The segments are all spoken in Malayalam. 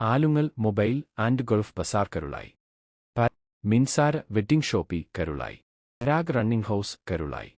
Alungal mobile and gulf bazaar Karulai Minsara wedding shoppy Karulai. Raag running house Karulai.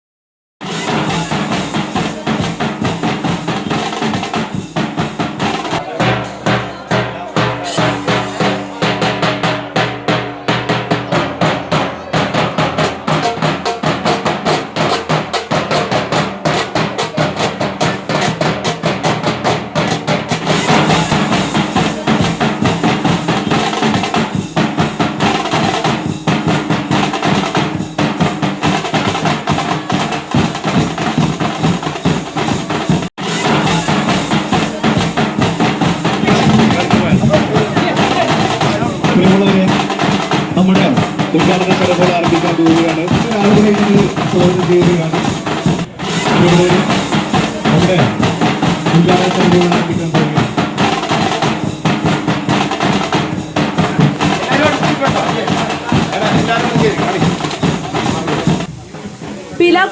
നമ്മുടെ ഉദ്ഘാടന ചടങ്ങുകൾ ആരംഭിക്കാൻ പോവുകയാണ്. രാവിലെ സ്വാഗതം ചെയ്യുകയാണ്. നമ്മുടെ ഉദ്ഘാടന ചടങ്ങുകൾ ആരംഭിക്കാൻ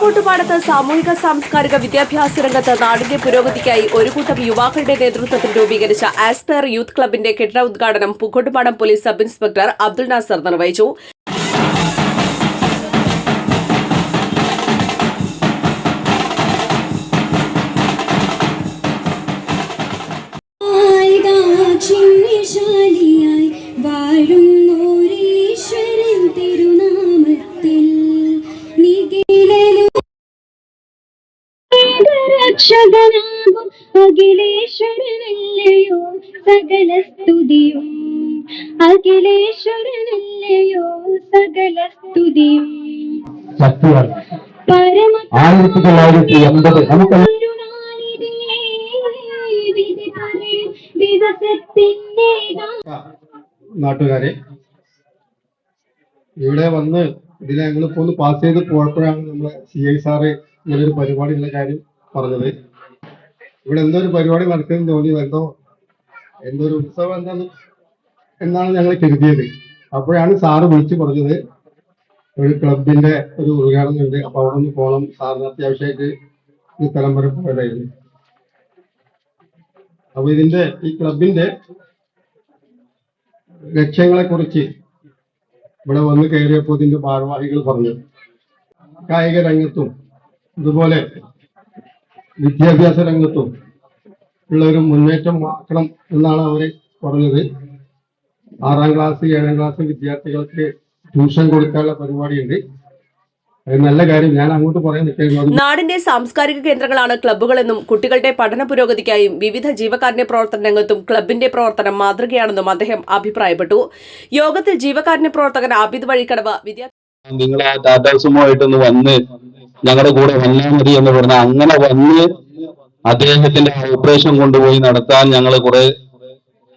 പോവുകയാണ് സാമൂഹിക സാംസ്കാരിക വിദ്യാഭ്യാസ രംഗത്ത് നാടിന്റെ പുരോഗതിക്കായി ഒരു കൂട്ടം യുവാക്കളുടെ നേതൃത്വത്തിൽ രൂപീകരിച്ച ആസ്പയർ യൂത്ത് ക്ലബിന്റെ കെട്ടിട ഉദ്ഘാടനം Pookkottupadam police sub inspector Abdul Nasar നിർവഹിച്ചു. ചിഹ്നശാലിയായി രക്ഷകനാകും അഖിലേശ്വരനല്ലയോ? സകല സ്തുതിയും അഖിലേശ്വരനല്ലയോ? സകല സ്തുതിയും ആയിരത്തി തൊള്ളായിരത്തി എൺപത് നമുക്ക് നാട്ടുകാരെ ഇവിടെ വന്ന് ഇതിനെ ഞങ്ങളിപ്പോ ഒന്ന് പാസ് ചെയ്ത് പോയപ്പോഴാണ് നമ്മളെ സി ഐ സാറ് ഇങ്ങനെ ഒരു പരിപാടിയുള്ള കാര്യം പറഞ്ഞത്. ഇവിടെ എന്തോ ഒരു പരിപാടി നടക്കുന്ന തോന്നി എന്തോ എന്തോ ഒരു ഉത്സവം എന്താണ് എന്നാണ് ഞങ്ങൾ കരുതിയത്. അപ്പോഴാണ് സാറ് വിളിച്ചു പറഞ്ഞത്. ഒരു ക്ലബിന്റെ ഒരു ഉദ്ഘാടനം ഉണ്ട്. അപ്പൊ അവിടെ ഒന്ന് പോകണം സാറിന് അത്യാവശ്യമായിട്ട് ഈ സ്ഥലം വരെ പോയതായിരുന്നു അപ്പൊ ഇതിന്റെ ഈ ക്ലബിന്റെ ലക്ഷ്യങ്ങളെ കുറിച്ച് ഇവിടെ വന്ന് കയറിയപ്പോൾ ഇതിന്റെ ഭാരവാഹികൾ പറഞ്ഞു. കായിക രംഗത്തും അതുപോലെ വിദ്യാഭ്യാസ രംഗത്തും ഉള്ള ഒരു മുന്നേറ്റം ആക്കണം എന്നാണ് അവർ പറഞ്ഞത്. ആറാം ക്ലാസ് ഏഴാം ക്ലാസ് വിദ്യാർത്ഥികൾക്ക് ട്യൂഷൻ കൊടുക്കാനുള്ള പരിപാടിയുണ്ട്. നല്ല കാര്യം. ഞാൻ അങ്ങോട്ട് പറയാൻ നാടിന്റെ സാംസ്കാരിക കേന്ദ്രങ്ങളാണ് ക്ലബ്ബുകളെന്നും കുട്ടികളുടെ പഠന പുരോഗതിക്കായും വിവിധ ജീവകാരുണ്യ പ്രവർത്തന രംഗത്തും ക്ലബിന്റെ പ്രവർത്തനം മാതൃകയാണെന്നും അദ്ദേഹം അഭിപ്രായപ്പെട്ടു. യോഗത്തിൽ ജീവകാരുണ്യ പ്രവർത്തകൻ ആബിദ് വഴിക്കടവ് വിദ്യാർത്ഥി നിങ്ങൾ ആ ടാറ്റാ വന്ന് ഞങ്ങളുടെ കൂടെ വന്നാൽ മതി എന്ന് പറഞ്ഞ അങ്ങനെ വന്ന് അദ്ദേഹത്തിന്റെ ഓപ്പറേഷൻ കൊണ്ടുപോയി നടത്താൻ ഞങ്ങൾ കുറെ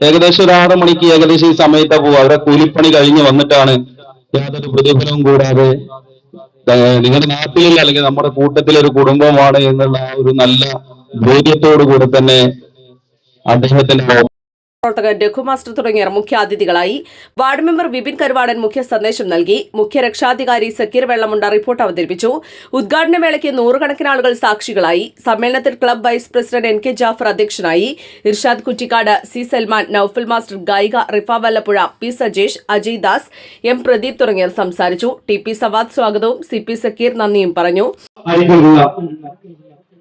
ഏകദേശം ഒരു ആറ് മണിക്ക് ഏകദേശം ഈ സമയത്താ പോവുക അവരെ കൂലിപ്പണി കഴിഞ്ഞ് വന്നിട്ടാണ് യാതൊരു പ്രതിഫലവും കൂടാതെ നിങ്ങളുടെ നാട്ടിലില്ല അല്ലെങ്കിൽ നമ്മുടെ കൂട്ടത്തിലൊരു കുടുംബമാണ് എന്നുള്ള ഒരു നല്ല ബോധ്യത്തോടു കൂടെ തന്നെ അദ്ദേഹത്തിന്റെ പ്രവർത്തകൻ രഘുമാസ്റ്റർ തുടങ്ങിയവർ മുഖ്യാതിഥികളായി. വാർഡ് മെമ്പർ വിപിൻ കരുവാടൻ മുഖ്യ സന്ദേശം നൽകി. മുഖ്യ രക്ഷാധികാരി സക്കീർ വെള്ളമുണ്ട റിപ്പോർട്ട് അവതരിപ്പിച്ചു. ഉദ്ഘാടന വേളയ്ക്ക് നൂറുകണക്കിന് ആളുകൾ സാക്ഷികളായി. സമ്മേളനത്തിൽ club vice president N K Jafar അധ്യക്ഷനായി. ഇർഷാദ് കുറ്റിക്കാട് സി സൽമാൻ നൌഫൽ മാസ്റ്റർ ഗായിക റിഫ വല്ലപ്പുഴ പി സജേഷ് അജയ് ദാസ് എം പ്രദീപ് തുടങ്ങിയവർ സംസാരിച്ചു. ടി പി സവാദ് സ്വാഗതവും. സി പി സക്കീർ നന്ദിയും പറഞ്ഞു.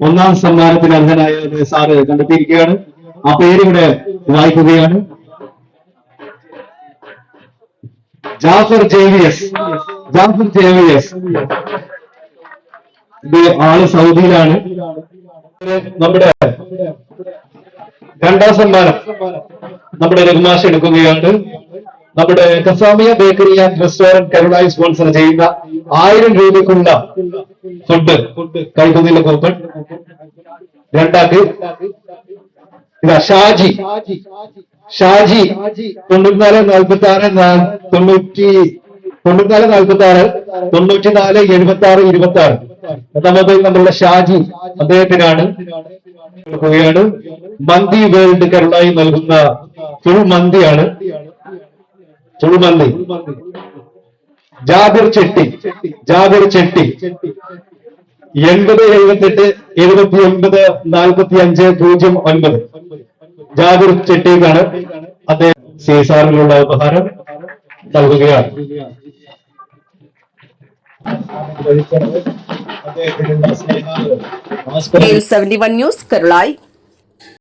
ഒന്നാം സമ്മാനത്തിന് അർഹനായ സാറ് കണ്ടെത്തിയിരിക്കുകയാണ്. ആ ഇവിടെ വായിക്കുകയാണ്. ജാഫർ ജേവിയസ്. ജാഫർ ജേവിയസ്. ആൾ സൗദിയിലാണ്. നമ്മുടെ രണ്ടാം സമ്മാനം നമ്മുടെ രഘുമാഷ് എടുക്കുകയാണ്. നമ്മുടെ കസാമിയ ബേക്കറി ആൻഡ് റെസ്റ്റോറന്റ് കരുണായി സ്പോൺസർ ചെയ്യുന്ന ആയിരം രൂപയ്ക്കുള്ള ഫുഡ്. കൈകുന്നിലെ കൂപ്പൺ രണ്ടാക്ക് ഇതാ ഷാജി. ഷാജി തൊണ്ണൂറ്റിനാല് നാൽപ്പത്തി ആറ് തൊണ്ണൂറ്റി തൊണ്ണൂറ്റിനാല് നാൽപ്പത്തി ആറ് തൊണ്ണൂറ്റിനാല് എഴുപത്തി ആറ് ഇരുപത്തി ആറ് നമുക്ക് നമ്മളുടെ ഷാജി? അദ്ദേഹത്തിനാണ്. കൊടുക്കുകയാണ് മന്തി വേൾഡ് കരുണായി നൽകുന്ന ഫുൾ മന്തിയാണ് ഫുൾ മന്തി ജാബിർ ചെട്ടി. ജാബിർ ചെട്ടി. എൺപത് എഴുപത്തെട്ട് എഴുപത്തി ഒൻപത് നാൽപ്പത്തി അഞ്ച് പൂജ്യം ഒൻപത്. ജാബിർ ചെട്ടിക്കാണ് അദ്ദേഹം സീസാറിനുള്ള ഉപഹാരം നൽകുകയാണ് അദ്ദേഹത്തിനുള്ള സ്നേഹാദരം നമസ്കാരം സെവന്റി വൺ ന്യൂസ് കരുളായി